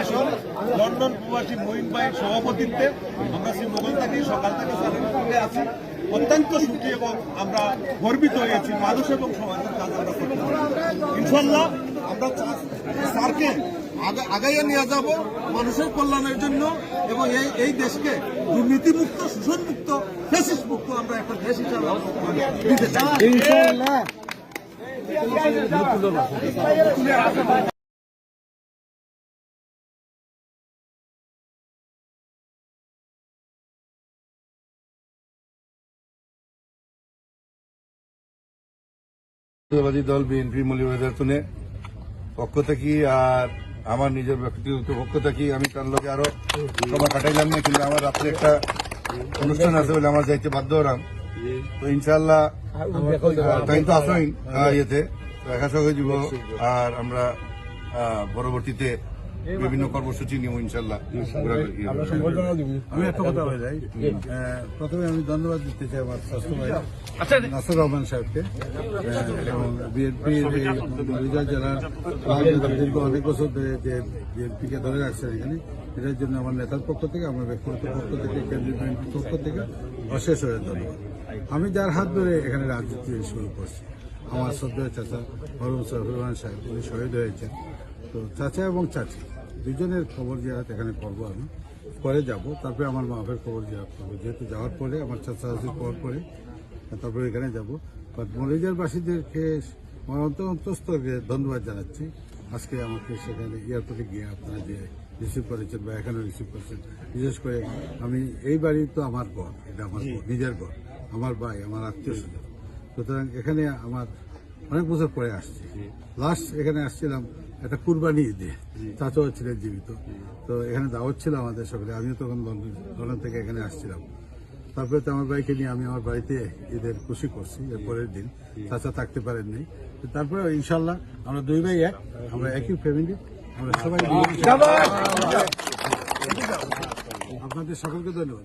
আসন, লন্ডন প্রবাসী মহিন ভাইয়ের সভাপতিত্বে আমরা শ্রী মোগল থেকে সকাল থেকে সার্টিফিকেটে আছি। অত্যন্ত সুখী এবং আমরা গর্বিত হয়েছি মানুষ এবং সমাজের কাজ আমরা করতে পারি ইনশাল্লাহ আমরা চা- স্যারকে আগা- নিয়ে যাব মানুষের কল্যাণের জন্য এবং এই এই দেশকে দুর্নীতিমুক্ত, শোষণমুক্ত ফেসিস মুক্ত আমরা একটা দেশ হিসাবে জাতীয়বাদী দল বিএনপি মৌলবাদী পক্ষ থেকে আর আমার নিজের ব্যক্তিগত পক্ষ থেকে আমি তার লোকে আরও সময় কাটাইলাম না কিন্তু আমার রাত্রে একটা অনুষ্ঠান আছে বলে আমার যাইতে বাধ্য হলাম। তো ইনশাল্লাহ তাই তো আসইন আহ, ইয়েতে। দেখা সঙ্গে দিব আর আমরা পরবর্তীতে বিভিন্ন কর্মসূচি নিব ইনশাল্লাহ আমি একটা কথা বলে যাই প্রথমে আমি ধন্যবাদ দিতে চাই আমার স্বাস্থ্য ভাই নাসুর রহমান সাহেবকে এবং বিএনপির রিজার্ভ জেলার দীর্ঘ অনেক বছর ধরে যে বিএনপিকে ধরে রাখছেন এখানে এটার জন্য আমার নেতার পক্ষ থেকে আমার ব্যক্তিগত পক্ষ থেকে কেন্দ্রীয় বিএনপির পক্ষ থেকে অশেষ হয়ে ধন্যবাদ। আমি যার হাত ধরে এখানে রাজনীতি শুরু করছি আমার শ্রদ্ধেয় চাচা মরুম রহমান সাহেব উনি শহীদ হয়েছেন। তো চাচা এবং চাচি, দুজনের খবর জিয়ারাত এখানে করব আমি। পরে যাব। তারপরে আমার মা বাপের খবর জিয়ারাত করব। যেহেতু যাওয়ার পরে, আমার চাচা চাচির খবর পরে, তারপরে এখানে যাব। বাট মরিজার বাসীদেরকে আমার অন্ত অন্তঃস্থকে ধন্যবাদ জানাচ্ছি। আজকে আমাকে সেখানে এয়ারপোর্টে গিয়ে আপনারা যে রিসিভ করেছেন বা এখানে রিসিভ করেছেন, বিশেষ করে আমি, এই বাড়ি তো আমার ঘর এটা আমার নিজের ঘর আমার ভাই, আমার আত্মীয় স্বজন। সুতরাং এখানে আমার অনেক বছর পরে আসছি। লাস্ট এখানে আসছিলাম একটা কুরবানি ঈদে। চাচাও ছিলেন জীবিত। তো এখানে দাওয়াত ছিল আমাদের সকলে। আমিও তখন লন্ডন থেকে এখানে আসছিলাম। তারপরে তো আমার ভাইকে নিয়ে আমি আমার বাড়িতে ঈদের খুশি করছি এর পরের দিন। চাচা থাকতে পারেননি। তো তারপরে ইনশাল্লাহ আমরা দুই ভাই এক। আমরা একই ফ্যামিলি আমরা সবাই আপনাদের সকলকে ধন্যবাদ।